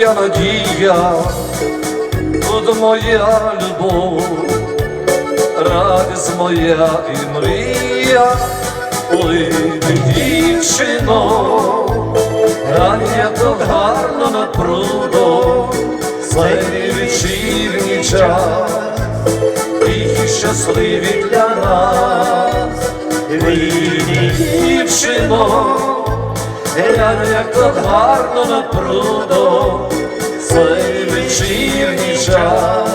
моя надія, тут моя любов, радість моя і мрія, ой, ти дівчино, рання то гарно над прудом, цей вечірній час, тихі щасливі для нас, ви дівчино. Глянь, як гарно над прудом, цей вечірній час,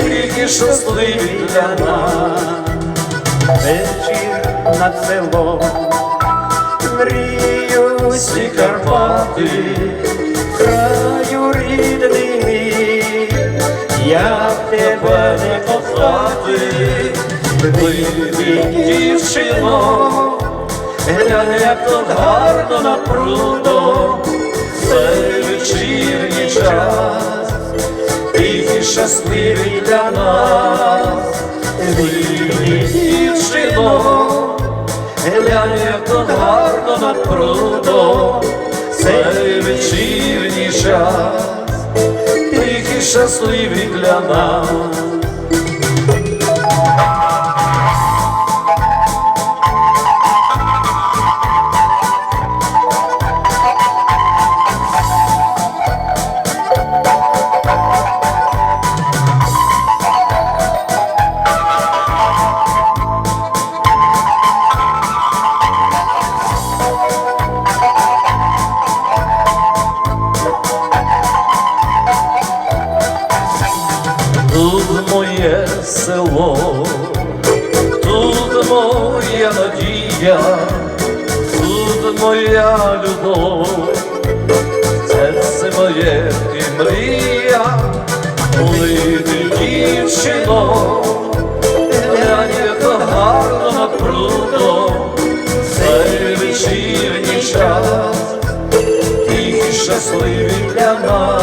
тільки щасливі для нас. вечір над селом, мрію Всі Карпати, краю рідний мій, я тебе не кохати, ви дівчино, глянь, як то гарно над прудом, цей вечірній час, тільки щасливі для нас. Ви дівчино, глянь, як то гарно над прудом, цей вечірній час, тільки щасливі для нас. Село, тут моя надія, тут моя любов, серце моє і мрія, коли ти дівчино, глянь, як гарно над прудом, цей вечірній час, тихі щасливі для нас.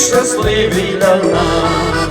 Вечірній час,